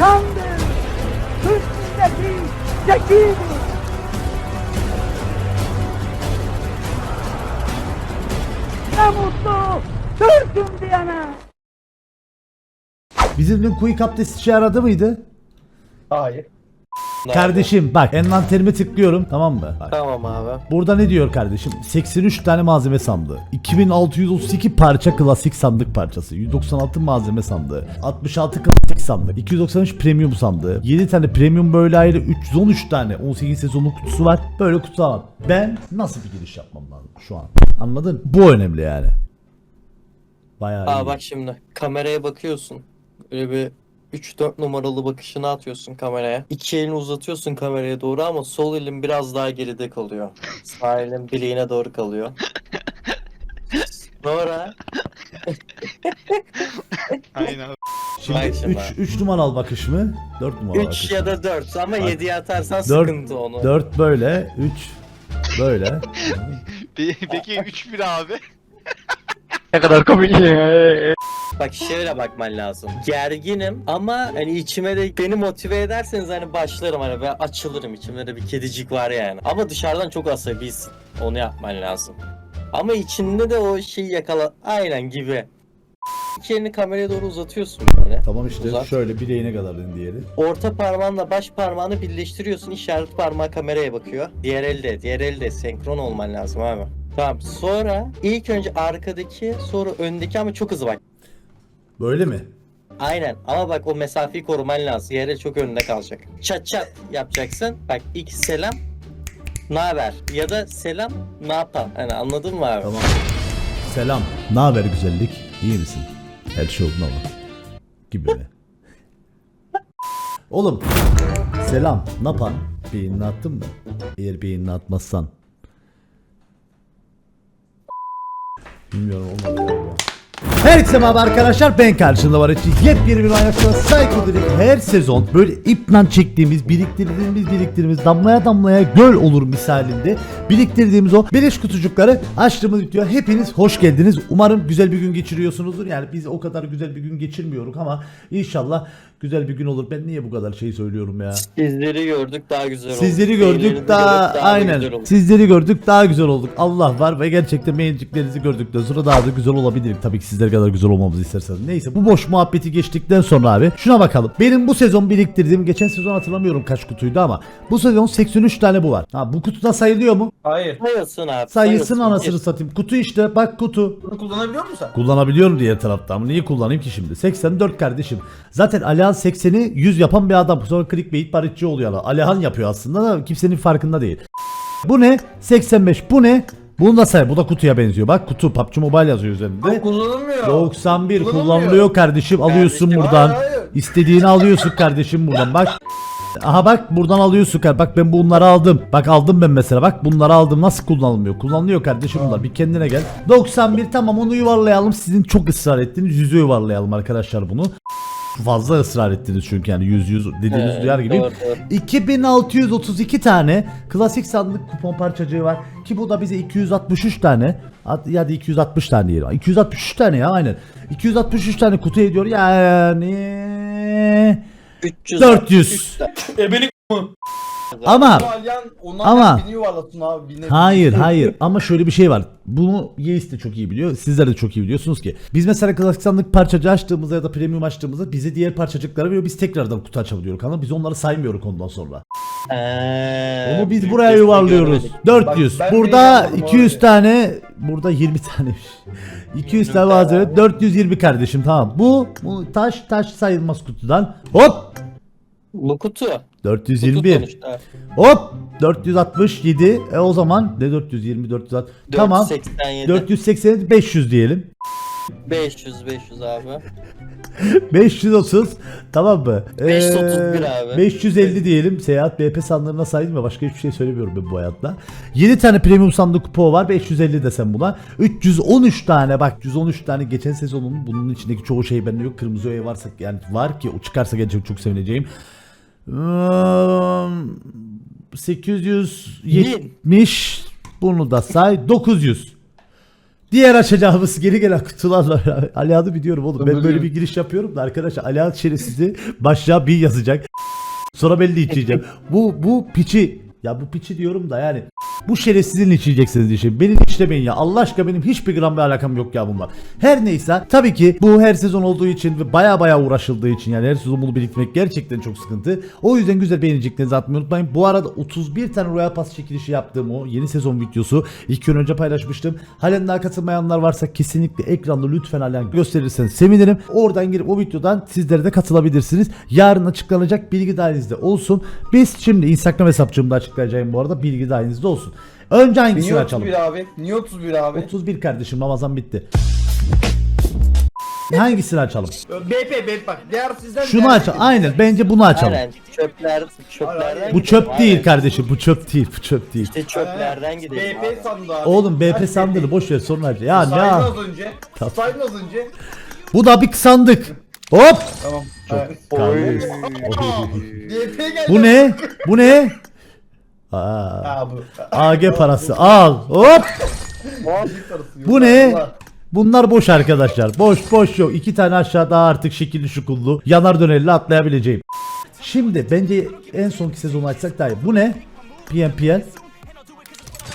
Hakan'dır. Üstündeki Zeki'dir. Ne mutlu Türk'üm diyene. Bizim dün Quick Update işe yaradı mıydı? Hayır. Kardeşim bak envanterime tıklıyorum tamam mı? Bak. Tamam abi. Burada ne diyor kardeşim? 83 tane malzeme sandığı. 2632 parça klasik sandık parçası. 196 malzeme sandığı. 66 klasik sandık. 293 premium sandığı. 7 tane premium böyle ayrı. 313 tane 18 sezonluk kutusu var. Böyle kutu var. Ben nasıl bir giriş yapmam lazım şu an? Anladın? Bu önemli yani. Bayağı Aa iyi. bak şimdi kameraya bakıyorsun. Böyle bir 3-4 numaralı bakışını atıyorsun kameraya. İki elini uzatıyorsun kameraya doğru ama sol elin biraz daha geride kalıyor. Sağ elin bileğine doğru kalıyor. Sonra Aynen. Şimdi Bak şimdi 3 bak. 3 numaralı bakış mı? 4 numaralı bakış 3 mı? ya da 4 ama Bak. 7'ye atarsan Dört- sıkıntı onu. 4 böyle, 3 böyle. Pe- Peki 3-1 abi. Bak şöyle bakman lazım. Gerginim ama hani içime de beni motive ederseniz hani başlarım hani ve açılırım içimde de bir kedicik var yani. Ama dışarıdan çok asabisin. Onu yapman lazım. Ama içinde de o şeyi yakala aynen gibi. İki elini kameraya doğru uzatıyorsun böyle. tamam işte Uzat. şöyle bileğine kadar diğeri. Orta parmağınla baş parmağını birleştiriyorsun. İşaret parmağı kameraya bakıyor. Diğer elde, diğer elde senkron olman lazım abi. Tamam. Sonra ilk önce arkadaki, sonra öndeki ama çok hızlı bak. Böyle mi? Aynen ama bak o mesafeyi koruman lazım. Yere çok önünde kalacak. Çat çat yapacaksın. Bak ilk selam ne haber ya da selam ne yapan. Hani anladın mı abi? Tamam. Selam. Ne haber güzellik? İyi misin? Her şey yolunda mı? Gibi mi? Oğlum. Selam. Ne yapan? Beynini attın mı? Eğer beynini atmazsan. Bilmiyorum olmadı galiba. Herkese merhaba arkadaşlar ben karşında var için yepyeni bir ayakta Psycho Direkt her sezon böyle ipten çektiğimiz biriktirdiğimiz biriktirdiğimiz damlaya damlaya göl olur misalinde biriktirdiğimiz o beleş kutucukları açtığımız video hepiniz hoş geldiniz. Umarım güzel bir gün geçiriyorsunuzdur. Yani biz o kadar güzel bir gün geçirmiyoruz ama inşallah güzel bir gün olur ben niye bu kadar şey söylüyorum ya Sizleri gördük daha güzel oldu. Sizleri gördük daha aynen. Sizleri gördük daha güzel olduk. Allah var ve gerçekten beğeniciklerinizi gördükten sonra daha da güzel olabilir. Tabii ki sizler kadar güzel olmamızı isterseniz. Neyse bu boş muhabbeti geçtikten sonra abi şuna bakalım. Benim bu sezon biriktirdiğim geçen sezon hatırlamıyorum kaç kutuydu ama bu sezon 83 tane bu var. Ha bu kutuda sayılıyor mu? Hayır. Sayılsın abi. Sayılsın sayılsın. anasını satayım. Kutu işte bak kutu. Bunu kullanabiliyor musun sen? Kullanabiliyorum diğer tarafta ama niye kullanayım ki şimdi? 84 kardeşim. Zaten Alihan 80'i 100 yapan bir adam. Sonra clickbait barışçı oluyor. Alihan yapıyor aslında da kimsenin farkında değil. Bu ne? 85. Bu ne? Bunu da say. Bu da kutuya benziyor. Bak kutu PUBG Mobile yazıyor üzerinde. Kullanılmıyor. 91 Kullanılmıyor. kullanılıyor kardeşim. Alıyorsun Kardeşim, buradan. hayır, hayır. İstediğini alıyorsun kardeşim buradan. Bak. Aha bak buradan alıyorsun kar. Bak ben bunları aldım. Bak aldım ben mesela. Bak bunları aldım. Nasıl kullanılmıyor? Kullanılıyor kardeşim bunlar. Bir kendine gel. 91 tamam onu yuvarlayalım. Sizin çok ısrar ettiğiniz yüzü yuvarlayalım arkadaşlar bunu. Fazla ısrar ettiniz çünkü yani yüz yüz dediğiniz Evet, duyar gibi. doğru, doğru. 2632 tane klasik sandık kupon parçacığı var ki bu da bize 263 tane at- ya da 260 tane diyelim. 263 tane ya aynen. 263 tane kutu ediyor yani 300 400. Ebelik Ama Alyan Ama- bini yuvarlasın abi. Bini, Hayır hayır ama şöyle bir şey var. Bunu Yeis de çok iyi biliyor. Sizler de çok iyi biliyorsunuz ki. Biz mesela klasik sandık parçacı açtığımızda ya da premium açtığımızda bize diğer parçacıkları veriyor. Biz tekrardan kutu açabiliyoruz kanal. Biz onları saymıyoruz ondan sonra. Ee, Onu biz buraya yuvarlıyoruz. görmedik. 400. Bak, ben burada beğenmedim 200 abi. tane, burada 20 tanemiş. 200 tane malzeme, 420 kardeşim tamam. Bu, bu taş taş sayılmaz kutudan. Hop! Bu kutu. Kutu 421. sonuçta. Hop! 467. E o zaman ne 420 460. Tamam. 487. 480 500 diyelim. 500 500 abi. 530 tamam mı? Ee, 531 abi. 550 diyelim. Seyahat BP sandığına saydım ve başka hiçbir şey söylemiyorum ben bu hayatta. 7 tane premium sandık kupo var. 550 desem buna. 313 tane bak 113 tane geçen sezonun bunun içindeki çoğu şey bende yok. Kırmızı öğe varsa yani var ki o çıkarsa gerçekten çok sevineceğim. Hmm, 870 bunu da say 900 Diğer açacağımız geri gelen kutularla Alihan'ı biliyorum oğlum. Ben böyle bir giriş yapıyorum da arkadaşlar Alihan şerefsizi başlığa bir yazacak. Sonra de içeceğim. bu bu piçi ya bu piçi diyorum da yani bu şerefsizin içeceksiniz işi. Beni içlemeyin ya. Allah aşkına benim hiçbir gram bir alakam yok ya bunlar. Her neyse tabii ki bu her sezon olduğu için ve baya baya uğraşıldığı için yani her sezon bunu biriktirmek gerçekten çok sıkıntı. O yüzden güzel beğeneceklerinizi atmayı unutmayın. Bu arada 31 tane Royal Pass çekilişi yaptığım o yeni sezon videosu iki gün önce paylaşmıştım. Halen daha katılmayanlar varsa kesinlikle ekranda lütfen halen gösterirseniz sevinirim. Oradan girip o videodan sizlere de katılabilirsiniz. Yarın açıklanacak bilgi dahilinizde olsun. Biz şimdi Instagram hesapçığımda açıklayacağım bu arada bilgi dahilinizde olsun. Önce hangisini Niye açalım? 31 abi? Niye 31 abi? 31 kardeşim Ramazan bitti. Hangisini açalım? BP BP bak diğer sizden Şunu aç. Aynen bence bunu açalım. Aynen çöpler çöplerden Bu çöp gidelim, değil kardeşim. Bu çöp değil. Bu çöp değil. İşte çöplerden gidelim. BP sandı abi. Oğlum BP sandığını boş ver sonra aç. Ya Saydın ne? az önce. Tamam. Saydın az önce. Bu da bir sandık. Hop. Tamam. Çok Evet. kardeş. BP geldi. Bu ne? Bu ne? Aa, Ha bu. AG parası al. Hop. Muhabbet parası yok. Bu ne? Allah. Bunlar boş arkadaşlar. Boş boş yok. İki tane aşağıda artık şekilli şukullu. Yanar dönerli atlayabileceğim. Şimdi bence en sonki sezonu açsak daha iyi. Bu ne? PNPL.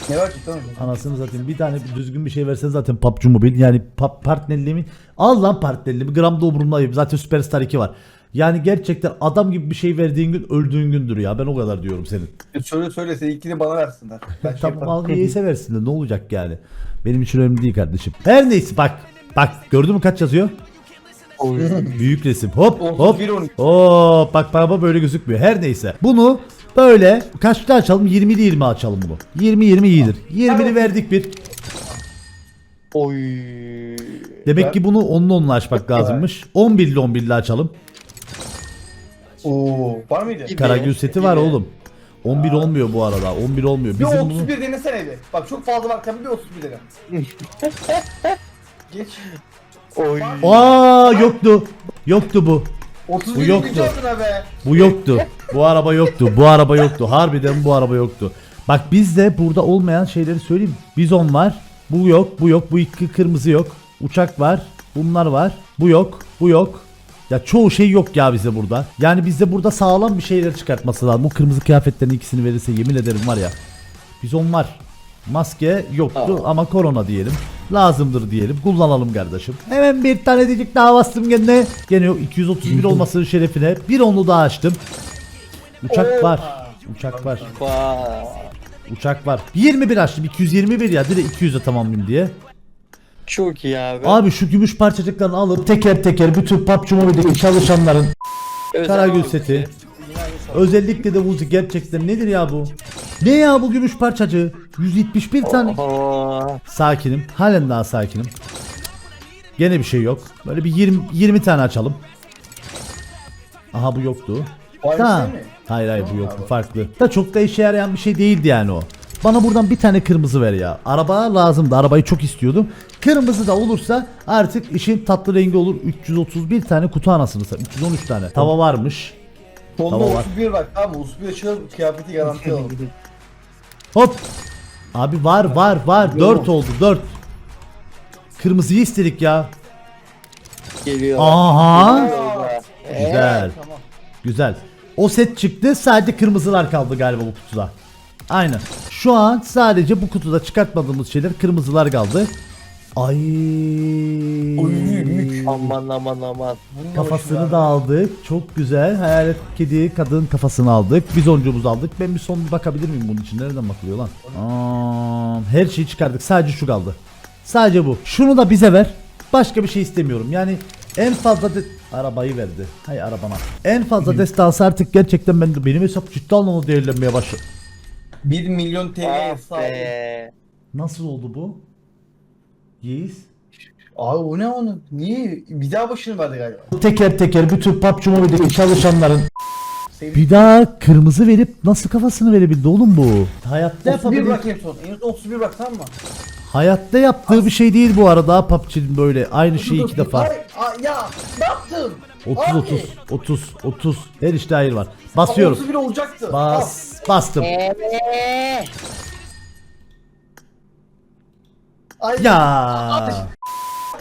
Ne var ki tamam. Anasını zaten bir tane düzgün bir şey versen zaten PUBG Mobile yani pa- partnerliğimi al lan partnerliğimi gramda umurumda değil. Zaten Superstar 2 var. Yani gerçekten adam gibi bir şey verdiğin gün öldüğün gündür ya ben o kadar diyorum senin. Söyle söyle seninkini bana versinler. Ben şey Tamam yaparım. al niye seversin de ne olacak yani. Benim için önemli değil kardeşim. Her neyse bak bak gördün mü kaç yazıyor? Büyük resim. Hop hop. 31, 12. Hop bak baba böyle gözükmüyor. Her neyse. Bunu böyle kaçta açalım? 20'li 20 açalım bunu. 20 20 iyidir. 20'li verdik bir. Oy. Demek ki bunu onunla onunla açmak lazımmış. 11'li 11'li açalım. Oo, var mıydı? Karagül seti var oğlum. 11 olmuyor bu arada. 11 olmuyor. Bir Bizim bunu 31 denesene bir. Bak çok fazla varken bir 31 dene. Geç. Oy. Aa yoktu. Yoktu bu. 31 Bu yoktu. yoktu. be. Bu yoktu. Bu araba yoktu. Bu araba yoktu. Harbiden bu araba yoktu. Bak bizde burada olmayan şeyleri söyleyeyim. Bizon var. Bu yok. Bu yok. Bu iki kırmızı yok. Uçak var. Bunlar var. Bu yok. Bu yok. Ya çoğu şey yok ya bize burada. Yani bizde burada sağlam bir şeyler çıkartması lazım. Bu kırmızı kıyafetlerin ikisini verirse yemin ederim var ya. Bizon var. Maske yoktu ama korona diyelim. Lazımdır diyelim. Kullanalım kardeşim. Hemen bir tane diyecek daha bastım gene. Gene yok 231 olmasının şerefine. Bir onu daha açtım. Uçak var. Uçak var. Uçak var. 21 açtım. 221 ya. Direkt 200'e tamamlayayım diye. Çok iyi abi. Abi şu gümüş parçacıklarını alıp teker teker bütün PUBG Mobile'deki çalışanların Karagül seti. Özellikle de Vuzi gerçekten nedir ya bu? Ne ya bu gümüş parçacığı? 171 tane. Oha. Sakinim. Halen daha sakinim. Gene bir şey yok. Böyle bir 20 20 tane açalım. Aha bu yoktu. Tamam. mi? Hayır hayır bu yok bu farklı. Da çok da işe yarayan bir şey değildi yani o. Bana buradan bir tane kırmızı ver ya. Araba lazımdı. Arabayı çok istiyordum. Kırmızı da olursa artık işin tatlı rengi olur. 331 tane kutu anasını satayım. 313 tane. Tava varmış. Sonunda Tamam, var. 31 bak tamam mı? 31 açalım kıyafeti garanti alalım. Hop. Abi var var var. 4 oldu 4. Kırmızıyı istedik ya. Geliyor. Aha. Güzel. Tamam. Güzel. O set çıktı. Sadece kırmızılar kaldı galiba bu kutuda. Aynen. Şu an sadece bu kutuda çıkartmadığımız şeyler kırmızılar kaldı. Ay. Aman aman aman. Kafasını da aldık. Çok güzel. Hayalet kedi kadın kafasını aldık. Bizoncumuzu aldık. Ben bir son bakabilir miyim bunun için? Nereden bakılıyor lan? Aa, her şeyi çıkardık. Sadece şu kaldı. Sadece bu. Şunu da bize ver. Başka bir şey istemiyorum. Yani en fazla de... arabayı verdi. Hay arabana. En fazla destansı artık gerçekten ben de benim hesap ciddi anlamda değerlenmeye başladı. 1 milyon TL Ah be. Nasıl oldu bu? Yiğiz. Abi o ne onu? Niye? Bir daha başını verdi galiba. Teker teker bütün PUBG Mobile'deki çalışanların bir daha kırmızı verip nasıl kafasını verebildi oğlum bu? Hayatta 31 yapabildiği bırak en son. En son 31 bırak tamam mı? Hayatta yaptığı bir şey değil bu arada PUBG'nin böyle aynı şeyi iki defa. Ay, ay, ya ne yaptın? 30 Abi. 30 30 30 her işte hayır var. Basıyorum. 31 olacaktı. Bas bastım. Ay, Ya.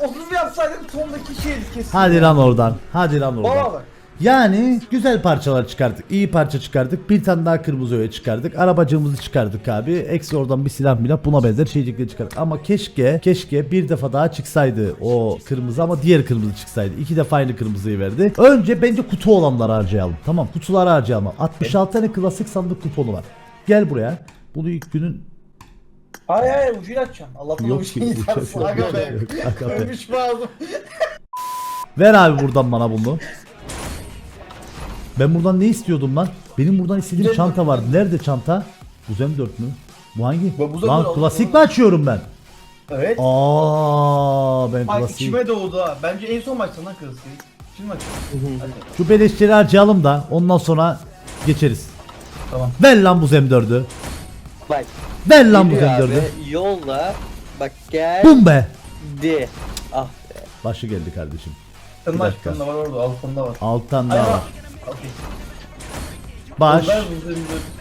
30 yapsaydım sondaki şey kesin. Hadi lan oradan. Hadi lan oradan. Baba bak. Yani güzel parçalar çıkardık. iyi parça çıkardık. Bir tane daha kırmızı öğe çıkardık. Arabacığımızı çıkardık abi. Eksi oradan bir silah milah buna benzer şeycikleri çıkardık. Ama keşke keşke bir defa daha çıksaydı o kırmızı ama diğer kırmızı çıksaydı. İki defa aynı kırmızıyı verdi. Önce bence kutu olanları harcayalım. Tamam kutuları harcayalım. 66 tane klasik sandık kuponu var. Gel buraya. Bunu ilk günün Hayır hayır ucuyla açacağım. Allah'tan Yok o ki, şey ucu- yaparsın. yok, Aga be. yok, aga be. Ölmüş bazım. Ver abi buradan bana bunu. Ben buradan ne istiyordum lan? Benim buradan istediğim Ne- çanta vardı. Nerede çanta? Bu Zem 4 mü? Bu hangi? Bu- bu lan Zem dört. klasik mi açıyorum ben? Evet. Aa ben Ay klasik. içime doğdu ha. Bence en son maçtan lan klasiği. Şimdi maç. Hadi. Şu beleşleri harcayalım da ondan sonra geçeriz. Tamam. Ver lan bu Zem 4'ü. Bak Ver lan bu geliyor Zem 4'ü. abi yolla. Bak gel. Bum be. De. Ah Başı geldi kardeşim. Dakika. aşkında var orada. Altında var. Alttan daha var. Okey. Baş.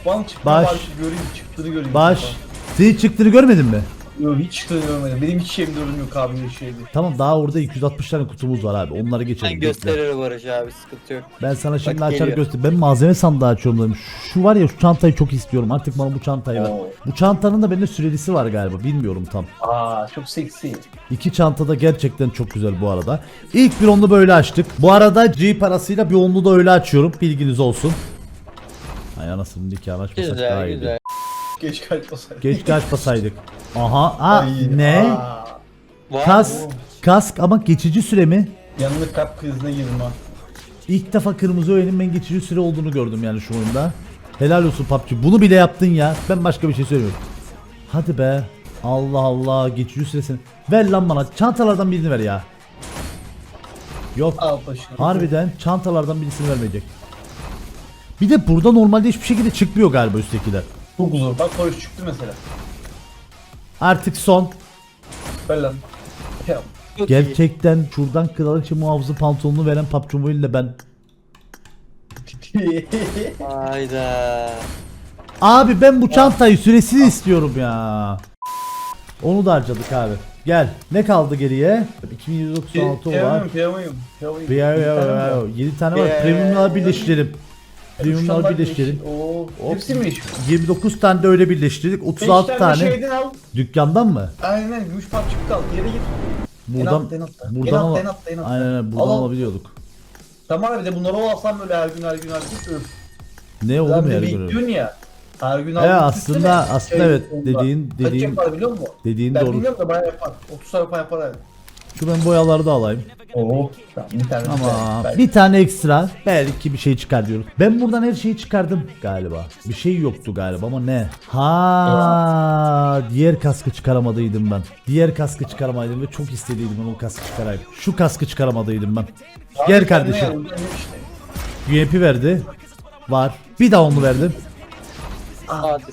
Ben çıktı Baş. baş. Göreyim çıktığını göreyim. Baş. Senin çıktığını görmedin mi? Yok hiç görmedim. Benim hiç şeyim dördüm yok abi bir şeydi. Tamam daha orada 260 tane kutumuz var abi. Onları geçelim. ben gösteririm Barış abi sıkıntı yok. Ben sana şimdi Bak açar geliyor. göster. Ben malzeme sandığı açıyorum dedim. Şu var ya şu çantayı çok istiyorum. Artık bana bu çantayı ver. Oo. Bu çantanın da bende sürelisi var galiba. Bilmiyorum tam. Aa çok seksi. İki çanta da gerçekten çok güzel bu arada. İlk bir onlu böyle açtık. Bu arada G parasıyla bir onlu da öyle açıyorum. Bilginiz olsun. Ay anasını nikahını açmasak daha Güzel iyiydi. güzel. Geç kaçmasaydı. Keşke açmasaydık. Aha. Aa, Ay, ne? aa. Var Kas, mı? kask ama geçici süre mi? Yanında kalp krizine girdim ha. İlk defa kırmızı öğenin ben geçici süre olduğunu gördüm yani şu oyunda. Helal olsun PUBG. Bunu bile yaptın ya. Ben başka bir şey söylemiyorum. Hadi be. Allah Allah geçici süresini. Ver lan bana. Çantalardan birini ver ya. Yok. Al. Harbiden çantalardan birisini vermeyecek. Bir de burada normalde hiçbir şekilde çıkmıyor galiba üsttekiler. Çok zor. Bak Porsche çıktı mesela. Artık son. İyi. Gerçekten şuradan kraliçe muhafızı pantolonunu veren Mobile ile ben. Hayda. Abi ben bu çantayı süresiz istiyorum ya. Onu da harcadık abi. Gel. Ne kaldı geriye? 2196 o var. Mi ya, var? 7 tane var. Premium'lar birleştirelim. Premium'lar Kuşlar birleştirelim. Oo, Hop. hepsi mi iş? 29 tane de öyle birleştirdik. 5 36 tane, tane şeyden al. dükkandan mı? Aynen gümüş parçacık al. Yere git. Buradan en altta, en altta. buradan altta, en altta, en altta. Aynen aynen buradan Al, al. alabiliyorduk. Tamam abi de bunları alsam böyle her gün her gün her gün öf. Ne oğlum her bekliyorsun gün. ya. Her gün al. aslında aslında evet dediğin Kaç dediğin yapar biliyor musun? dediğin Ben doğru. bilmiyorum da bayağı yapar. 30 sayfa yapar abi. Şu ben boyaları da alayım. Oo. Tamam bir tane. Ama bir tane ekstra belki bir şey çıkar diyorum. Ben buradan her şeyi çıkardım galiba. Bir şey yoktu galiba ama ne? Ha diğer kaskı çıkaramadıydım ben. Diğer kaskı çıkaramadıydım ve çok istediydim ben o kaskı çıkarayım. Şu kaskı çıkaramadıydım ben. Gel kardeşim. UMP verdi. Var. Bir daha onu verdim. Hadi.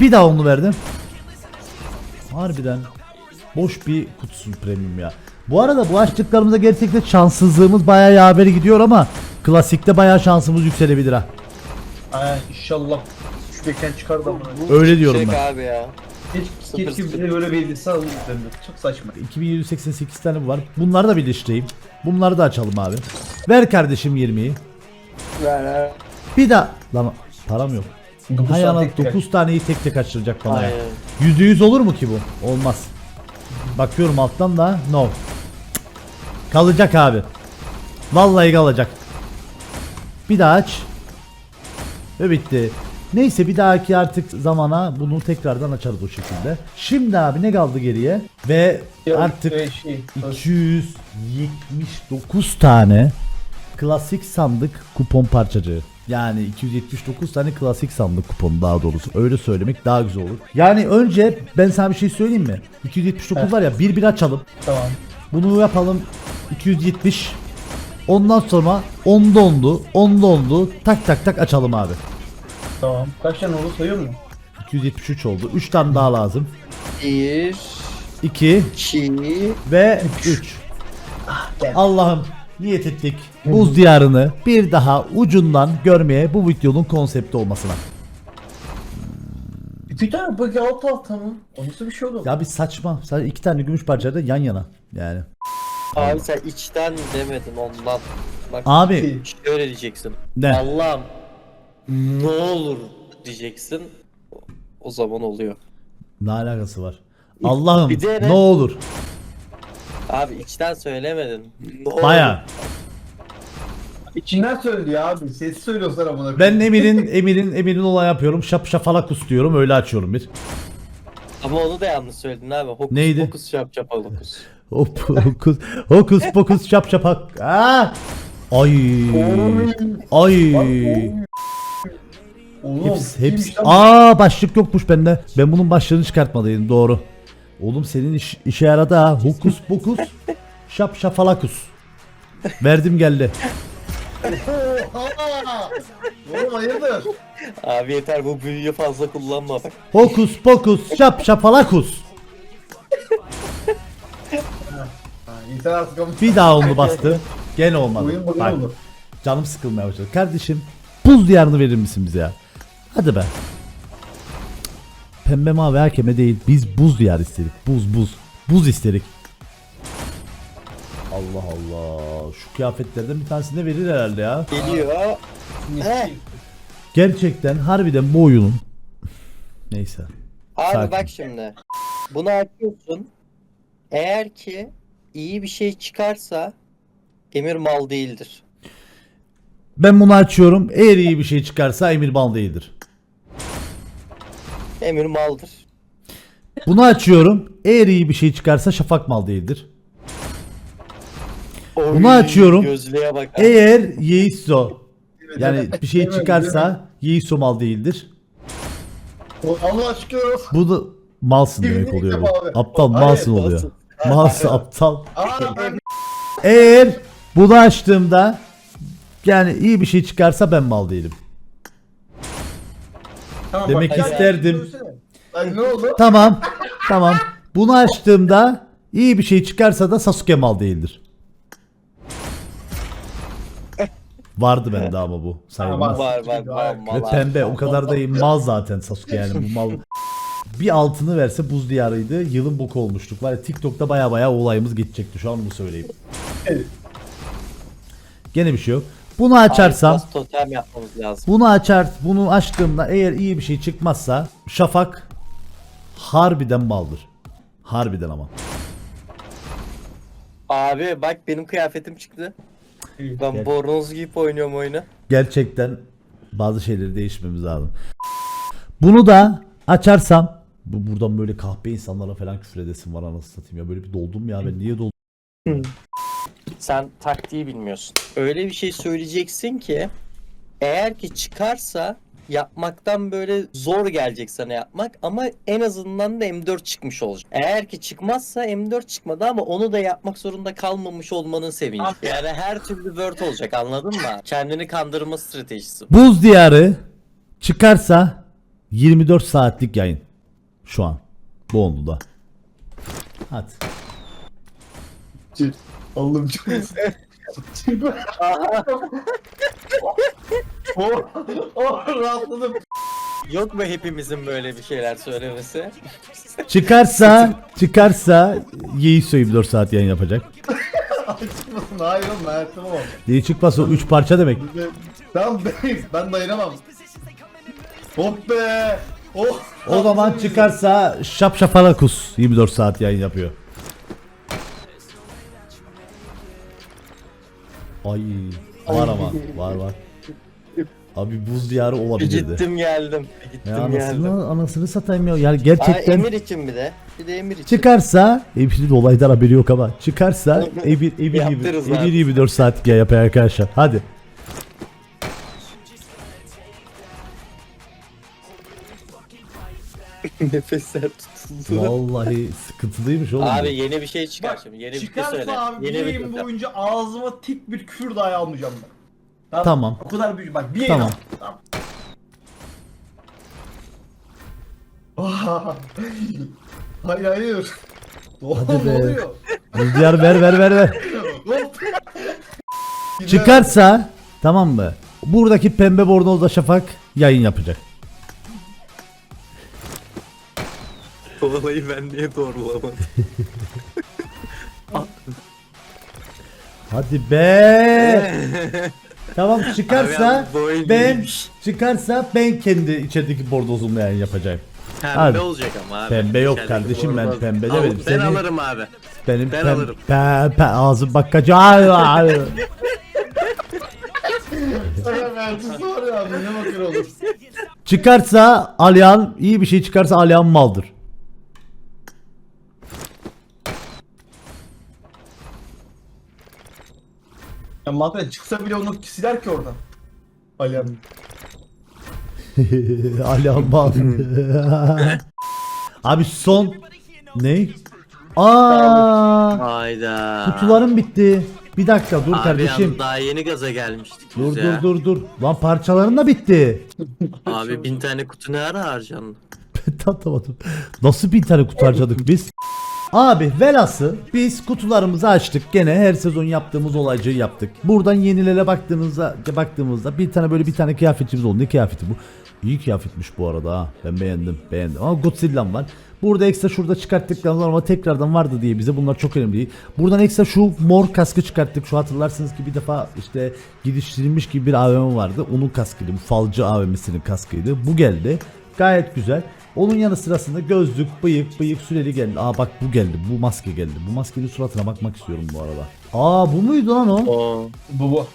Bir daha onu verdim. Harbiden boş bir kutusun premium ya. Bu arada bu açtıklarımıza gerçekten şanssızlığımız bayağı yaver gidiyor ama klasikte bayağı şansımız yükselebilir ha. Aynen inşallah şu beken çıkar da bunu. Öyle diyorum Çek ben. abi ya. Keşke, keşke bize böyle ben de. Çok saçma. 2788 tane var. Bunları da birleştireyim. Bunları da açalım abi. Ver kardeşim 20'yi. Ver ver. Bir daha lan param yok. Dokuz Hay tek. 9 taneyi tek tek açtıracak bana ya. Aynen. %100 olur mu ki bu? Olmaz. Bakıyorum alttan da no. Kalacak abi. Vallahi kalacak. Bir daha aç. Ve bitti. Neyse bir dahaki artık zamana bunu tekrardan açarız o şekilde. Şimdi abi ne kaldı geriye? Ve Ya, artık e, şey, 279 tane klasik sandık kupon parçacığı. Yani 279 tane klasik sandık kuponu daha doğrusu. Öyle söylemek daha güzel olur. Yani önce ben sana bir şey söyleyeyim mi? 279 var ya bir bir açalım. Tamam. Bunu yapalım 270. Ondan sonra onda ondu, onda ondu. Tak tak tak açalım abi. Tamam. Kaç tane oldu sayıyor mu? 273 oldu. 3 tane daha lazım. Bir, 2 iki, ve 3. gel. Allah'ım niyet ettik. Buz diyarını bir daha ucundan görmeye bu videonun konsepti olmasına. İki tane bagi alt alta mı? O nasıl bir şey olur? Ya bir saçma. Sadece iki tane gümüş parça da yan yana. Yani. Abi sen içten demedin ondan. Bak Abi şöyle diyeceksin. ne? Allah'ım ne olur diyeceksin. O- zaman oluyor. Ne alakası var? Allah'ım ne olur. Abi içten söylemedin. Baya. İçinden söylüyor abi. Ses söylüyorlar amına. Ben Emir'in Emir'in Emir'in olay yapıyorum. Şap şafalakus diyorum. Öyle açıyorum bir. Ama onu da yanlış söyledin abi. Hokus Neydi? pokus şap şap hokus. Hop, Hokus hokus pokus şap şapak. Aa! Ay. Ay. Oğlum, Hepsi, kimmiş hepsi. Aa başlık yokmuş bende. Ben bunun başlığını çıkartmalıydım doğru. Oğlum senin iş, işe yaradı ha. Hokus pokus. Şap şafalakus. Verdim geldi. Oğlum hayırdır? Abi yeter bu büyüyü fazla kullanma bak. Hokus pokus şap şafalakus. Ha, yeter artık ama. Bir daha onu bastı. Gene olmadı. Oyun bugün Bak, oldu. canım sıkılmaya başladı. Kardeşim buz diyarını verir misin bize ya? Hadi be. Pembe mavi hakeme değil. Biz buz diyar istedik. Buz buz. Buz istedik. Allah Allah. Şu kıyafetlerden bir tanesini verir herhalde ya. Geliyor. He. Gerçekten harbiden bu oyunun. Neyse. Abi Sakin. bak şimdi. Bunu açıyorsun. Eğer ki iyi bir şey çıkarsa Emir mal değildir. Ben bunu açıyorum. Eğer iyi bir şey çıkarsa Emir Bal değildir. Emir maldır. Bunu açıyorum. Eğer iyi bir şey çıkarsa Şafak Mal değildir. Bunu Oy, açıyorum. Gözlüğe bak. Eğer Yeiso yani bir şey çıkarsa Yeiso mal değildir. O- Allah çıkıyor. Bu da malsın demek Kesinlikle oluyor bu. abi. Aptal Hayır, malsın oluyor. malsın. Malsın aptal. Aa ben Eğer bunu açtığımda yani iyi bir şey çıkarsa ben mal değilim. Tamam, Demek bak, isterdim. Lan ne oldu? Tamam. Tamam. Bunu açtığımda iyi bir şey çıkarsa da Sasuke mal değildir. Vardı bende ama bu. Sayılmaz. Var var var mal. Ve pembe o kadar da iyi mal zaten Sasuke yani bu mal. Bir altını verse buz diyarıydı. Yılın boku olmuştuk. Var ya TikTok'ta baya baya olayımız geçecekti şu an bunu söyleyeyim. Gene bir şey yok. Bunu açarsam, Biraz totem yapmamız lazım. bunu açar, bunu açtığımda eğer iyi bir şey çıkmazsa Şafak harbiden maldır. Harbiden ama. Abi bak benim kıyafetim çıktı. Ben bornoz giyip oynuyorum oyunu. Gerçekten bazı şeyleri değişmemiz lazım. Bunu da açarsam bu buradan böyle kahpe insanlara falan küfür edesim var anasını satayım ya böyle bir doldum ya ben niye doldum? Sen taktiği bilmiyorsun. Öyle bir şey söyleyeceksin ki eğer ki çıkarsa yapmaktan böyle zor gelecek sana yapmak ama en azından da M4 çıkmış olacak. Eğer ki çıkmazsa M4 çıkmadı ama onu da yapmak zorunda kalmamış olmanın sevinci. Yani her türlü word olacak anladın mı? Kendini kandırma stratejisi. Buz diyarı çıkarsa 24 saatlik yayın. Şu an. Bu oldu da. Hadi. Allah'ım çok Oh, oh rahatladım. Yok mu hepimizin böyle bir şeyler söylemesi? Çıkarsa çıkarsa Yeiso 24 saat yayın yapacak. Çıkmasın hayır oğlum hayatım o. Diye çıkmazsa 3 parça demek. Tamam ben, ben dayanamam. Hop be. Oh. O zaman çıkarsa Şap Şapalakus 24 saat yayın yapıyor. Ay var ama var var. Abi buz diyarı Bir olabilirdi. gittim geldim. Bir gittim Ya geldim. anasını, anasını satayım ya. Yani Aa, gerçekten Emir için bir de. Bir de Emir için. çıkarsa Emir'in olaydan haberi yok ama çıkarsa Emir Emir gibi Emir abi. 24 saat yapıyor arkadaşlar. Hadi. Nefesler tutuldu. Vallahi sıkıntılıymış oğlum. Abi yeni bir şey çıkar şimdi. Yeni bir şey söyle. Çıkarsa abi Yeni bir bir yayın şey boyunca ağzıma tek bir küfür dahi almayacağım ben. Tamam. O kadar büyük. Bak bir yayın Tamam. al. Tamam. Ah. hayır hayır. Hadi ne be. oluyor? Diyarı ver ver ver ver. Hop. Çıkarsa tamam mı? Buradaki pembe bornozla şafak yayın yapacak. Kovalayı ben niye doğrulamadım? Hadi be. tamam çıkarsa Abi, bu oyun ben iyiymiş. çıkarsa ben kendi içerideki bordozumla yani yapacağım. Pembe Hadi. olacak ama abi. Pembe yok İçerideki kardeşim, ben bornoz. pembe Al, demedim. Ben Seni- alırım abi. Benim Ben pem- alırım. Pe, pe, ağzım var ya abi ne bakır olur. çıkarsa Alihan iyi bir şey çıkarsa Alihan maldır. Ya Mahvet çıksa bile onu siler ki oradan. Ali abi. Alihan mal. Abi son ne? Aa Hayda. kutularım bitti. Bir dakika dur Abi kardeşim. yalnız daha yeni gaza gelmiştik Dur biz ya. dur dur dur. Lan parçaların da bitti. Abi bin tane kutu ne ara harcandı? Tatamadım. Nasıl bir tane kutu harcadık biz? Abi velası biz kutularımızı açtık gene her sezon yaptığımız olaycığı yaptık. Buradan yenilere baktığımızda baktığımızda bir tane böyle bir tane kıyafetimiz oldu. Ne kıyafeti bu? İyi kıyafetmiş bu arada ha. Ben beğendim beğendim. Ama Godzilla'm var. Burada ekstra şurada çıkarttıklarımız ama tekrardan vardı diye bize bunlar çok önemli değil. Buradan ekstra şu mor kaskı çıkarttık. Şu hatırlarsınız ki bir defa işte geliştirilmiş gibi bir AVM vardı. Onun kaskıydı. Bu falcı AVM'sinin kaskıydı. Bu geldi. Gayet güzel. Onun yanı sırasında gözlük, bıyık, bıyık süreli geldi. Aa bak bu geldi. Bu maske geldi. Bu maskenin suratına bakmak istiyorum bu arada. Aa bu muydu lan o? Oo. Bu bu.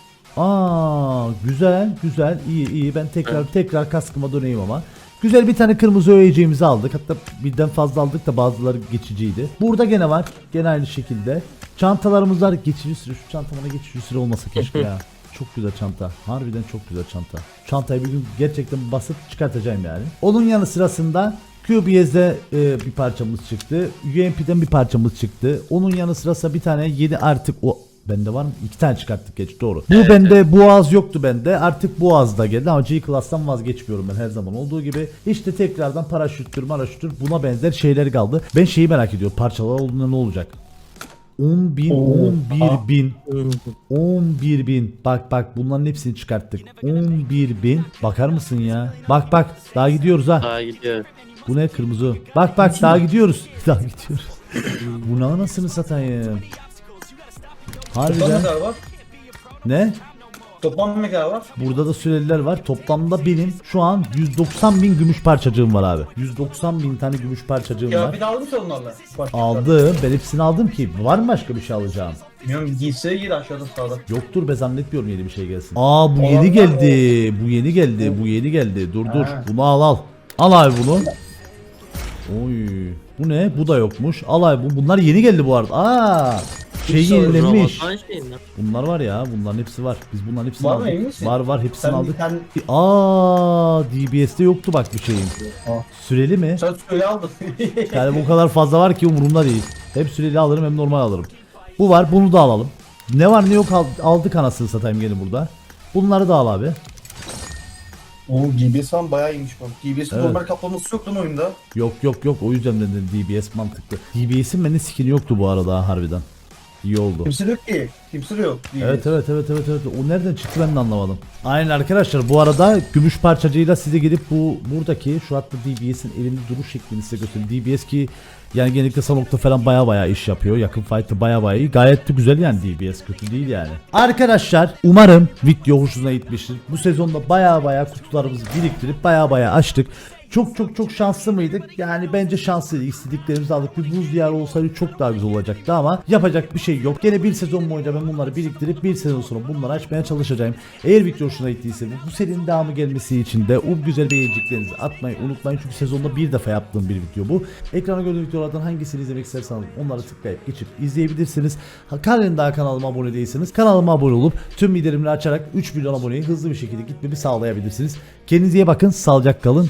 Aa güzel güzel iyi iyi ben tekrar tekrar kaskıma döneyim ama. Güzel bir tane kırmızı öğeceğimizi aldık. Hatta birden fazla aldık da bazıları geçiciydi. Burada gene var. Gene aynı şekilde. Çantalarımız var. Geçici süre. Şu çantamana geçici süre olmasa keşke ya. Çok güzel çanta. Harbiden çok güzel çanta. Çantayı bir gün gerçekten basıp çıkartacağım yani. Onun yanı sırasında QBS'de e, bir parçamız çıktı. UMP'den bir parçamız çıktı. Onun yanı sırasında bir tane yeni artık o Bende var mı? İki tane çıkarttık geç doğru. Bu bende boğaz yoktu bende. Artık boğaz da geldi ama G-Class'tan vazgeçmiyorum ben her zaman olduğu gibi. İşte tekrardan paraşüttür maraşüttür buna benzer şeyler kaldı. Ben şeyi merak ediyorum. Parçalar olduğunda ne olacak? 10 bin, 11 bin, 11 bin. Bak bak bunların hepsini çıkarttık. 11 bin. Bakar mısın ya? Bak bak daha gidiyoruz ha. Daha gidiyor. Bu ne kırmızı? Bak bak daha gidiyoruz. Daha gidiyoruz. Bu ne anasını satayım. Harbiden. Ne? Toplam ne kadar var? Burada da süreliler var. Toplamda benim şu an 190 bin gümüş parçacığım var abi. 190 bin tane gümüş parçacığım Ya var. bir de aldın mı onlarla? Başka Aldım. Ben hepsini aldım ki. Var mı başka bir şey alacağım? Bilmiyorum giysiye gir aşağıda sağda. Yoktur be zannetmiyorum yeni bir şey gelsin. Aa bu Olan yeni var geldi. Bu yeni geldi. Bu yeni geldi. Dur dur. Ha. Bunu al al. Al abi bunu. Oy. Bu ne? Bu da yokmuş. Al abi bu. Bunlar yeni geldi bu arada. Aa. Şey lan. Bunlar var ya. Bunların hepsi var. Biz bunların hepsini Var mı, aldık. misin? Var var hepsini Sen, aldık. sen, Aa, DBS'de yoktu bak bir şeyin. Aa. Süreli mi? sen söyle aldın. Yani bu kadar fazla var ki umurumda değil. Hem süreli alırım hem normal alırım. Bu var bunu da alalım. Ne var ne yok al- aldık anasını satayım gelin burada. Bunları da al abi. Oo GBS falan bayağı iyiymiş bak. GBS'in Evet. normal kaplaması yok lan oyunda. Yok yok yok o yüzden dedim DBS mantıklı. DBS'in bende skin'i yoktu bu arada ha, harbiden. İyi oldu. Kimse yok ki. Kimse de yok. DBS. Evet evet evet evet evet. O nereden çıktı ben de anlamadım. Aynen arkadaşlar bu arada gümüş parçacığıyla size gidip bu buradaki şu hatta DBS'in elinde duruş şeklini size göstereyim. DBS ki yani genellikle Sanok'ta falan baya baya iş yapıyor. Yakın fight'ta baya baya iyi. Gayet de güzel yani DBS kötü değil yani. Arkadaşlar umarım video hoşuna gitmiştir. Bu sezonda baya baya kutularımızı biriktirip baya baya açtık. Çok çok çok şanslı mıydık? Yani bence şanslıydık. İstediklerimizi aldık. Bir buz diyarı olsaydı çok daha güzel olacaktı ama yapacak bir şey yok. Gene bir sezon boyunca ben bunları biriktirip bir sezon sonra bunları açmaya çalışacağım. Eğer video hoşuna gittiyse bu serinin devamı gelmesi için de o güzel beğeniciklerinizi atmayı unutmayın. Çünkü sezonda bir defa yaptığım bir video bu. Ekrana gördüğünüz videolardan hangisini izlemek isterseniz onları tıklayıp geçip izleyebilirsiniz. Ha, Halen daha kanalıma abone değilseniz kanalıma abone olup tüm bildirimleri açarak 3 milyon aboneyi hızlı bir şekilde gitmemi sağlayabilirsiniz. Kendinize iyi bakın. Sağlıcakla kalın.